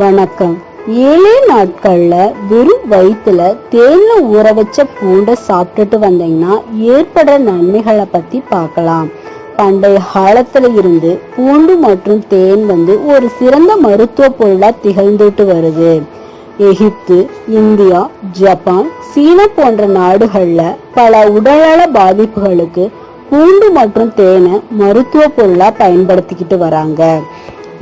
வணக்கம். ஏழே நாட்கள்ல வெறும் வயிற்றுல தேன்ல ஊற வச்ச பூண்டை சாப்பிட்டுட்டு வந்தீங்கன்னா ஏற்படுற நன்மைகளை பத்தி பார்க்கலாம். பண்டைய காலத்துல இருந்து பூண்டு மற்றும் தேன் வந்து ஒரு சிறந்த மருத்துவ பொருளா திகழ்ந்துட்டு வருது. எகிப்து இந்தியா ஜப்பான் சீனா போன்ற நாடுகள்ல பல உடல்நல பாதிப்புகளுக்கு பூண்டு மற்றும் தேனை மருத்துவ பொருளா பயன்படுத்திக்கிட்டு வராங்க.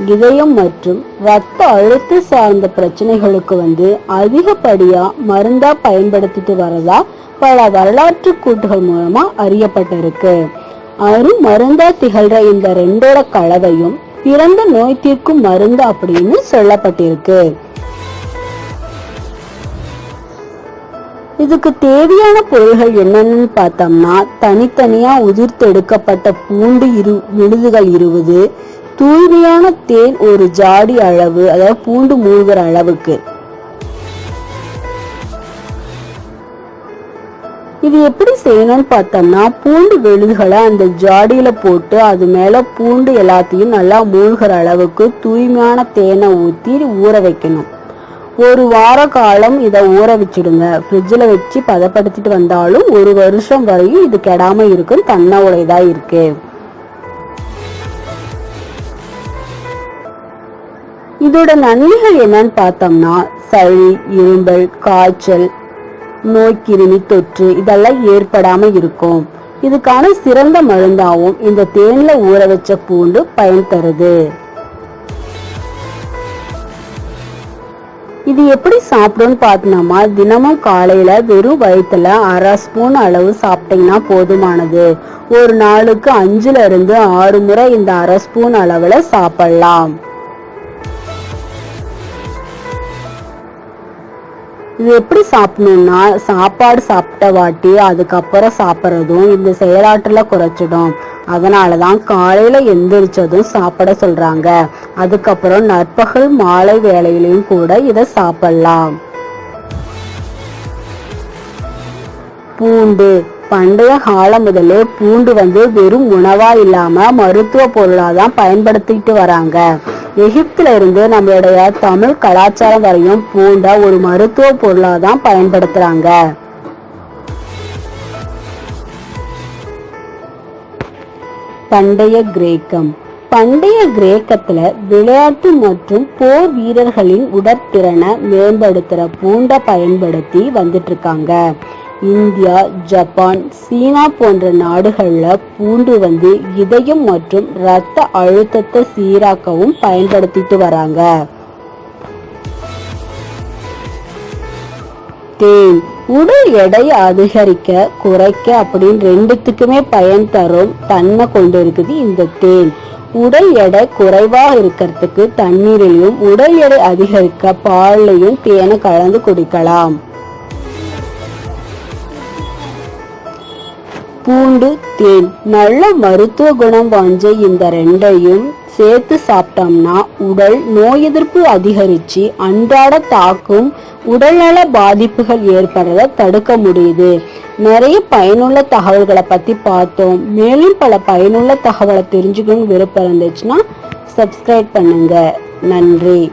இதயம் மற்றும் ரத்த அழுத்த சார்ந்த பிரச்சனைகளுக்கு வந்து அதிகப்படியா மருந்தா பயன்படுத்திட்டு வரதா பல வரலாற்று கூட்டுகள் மூலமா அறியப்பட்டிருக்கு. அரு மருந்தா திகழ்ற இந்த ரெண்டோட கலவையும் பிறந்த நோய் தீர்க்கும் மருந்து அப்படின்னு சொல்லப்பட்டிருக்கு. இதுக்கு தேவையான பொருள்கள் என்னென்னு பார்த்தோம்னா தனித்தனியா உதிர்த்து எடுக்கப்பட்ட பூண்டு இரு விழுதுகள் இருபது தூய்மையான தேன் ஒரு ஜாடி அளவு அதாவது பூண்டு மூழ்கிற அளவுக்கு. இது எப்படி செய்யணும்னு பார்த்தோம்னா பூண்டு விழுதுகளை அந்த ஜாடியில போட்டு அது மேல பூண்டு எல்லாத்தையும் நல்லா மூழ்கிற அளவுக்கு தூய்மையான தேனை ஊற்றி ஊற வைக்கணும். ஒரு வார காலம் இதை ஊற வச்சிடுங்க. ஃப்ரிட்ஜில் வச்சு பதப்படுத்திட்டு வந்தாலும் ஒரு வருஷம் வரையும் இது கெடாமல் இருக்கும் தன்ன உடையதா இருக்குது இதோட நன்மைகள் என்னன்னு பார்த்தோம்னா சளி இரும்பல் காய்ச்சல் நோய்க்கிருமி தொற்று இதெல்லாம் ஏற்படாம இருக்கும். இதுக்கான சிறந்த மருந்தாவும் இந்த தேன்ல ஊற வச்ச பூண்டு பயன் தருது. இது எப்படி சாப்பிடும்னு பார்த்தோம்னா தினமும் காலையில வெறும் வயிற்றுல அரை ஸ்பூன் அளவு சாப்பிட்டீங்கன்னா போதுமானது. ஒரு நாளுக்கு அஞ்சுல இருந்து ஆறு முறை இந்த அரை ஸ்பூன் அளவுல சாப்பிடலாம். இது எப்படி சாப்பிடணும்னா சாப்பாடு சாப்பிட்ட வாட்டி அதுக்கப்புறம் சாப்பிட்றதும் இந்த செயலாற்றலை குறைச்சிடும். அதனால தான் காலையில எந்திரிச்சதும் சாப்பிட சொல்றாங்க. அதுக்கப்புறம் நற்பகல் மாலை வேலையிலையும் கூட இதை சாப்பிடலாம். பூண்டு. பண்டைய காலம் முதலே பூண்டு வந்து வெறும் உணவா இல்லாம மருத்துவ பொருளாதான் பயன்படுத்திட்டு வராங்க. எகிப்துல இருந்து நம்மளுடைய தமிழ் கலாச்சாரம் வரையும் பூண்டை ஒரு மருத்துவ பொருளா தான் பயன்படுத்துறாங்க. பண்டைய கிரேக்கம். பண்டைய கிரேக்கத்துல விளையாட்டு மற்றும் போர் வீரர்களின் உடற்திறனை மேம்படுத்துற பூண்டை பயன்படுத்தி வந்துட்டு இருக்காங்க. இந்தியா ஜப்பான் சீனா போன்ற நாடுகளில் பூண்டு வந்து இதயம் மற்றும் இரத்த அழுத்தத்தை சீராக்கவும் பயன்படுத்திட்டு வராங்க. தேன் உடல் எடை அதிகரிக்க குறைக்க அப்படின்னு ரெண்டுத்துக்குமே பயன் தரும் தன்மை கொண்டு இருக்குது இந்த தேன். உடல் எடை குறைவா இருக்கிறதுக்கு தண்ணீரிலையும் உடல் எடை அதிகரிக்க பாலையும் தேனை கலந்து குடிக்கலாம். பூண்டு தேன். நல்ல மருத்துவ குணம் வாஞ்ச இந்த ரெண்டையும் சேர்த்து சாப்பிட்டோம்னா உடல் நோய் எதிர்ப்பு அதிகரிச்சு அன்றாட தாக்கும் உடல்நல பாதிப்புகள் ஏற்படுறத தடுக்க முடியுது. நிறைய பயனுள்ள தகவல்களை பத்தி பார்த்தோம். மேலும் பல பயனுள்ள தகவலை தெரிஞ்சுக்கணும் விருப்பம் இருந்துச்சுன்னா சப்ஸ்கிரைப் பண்ணுங்க. நன்றி.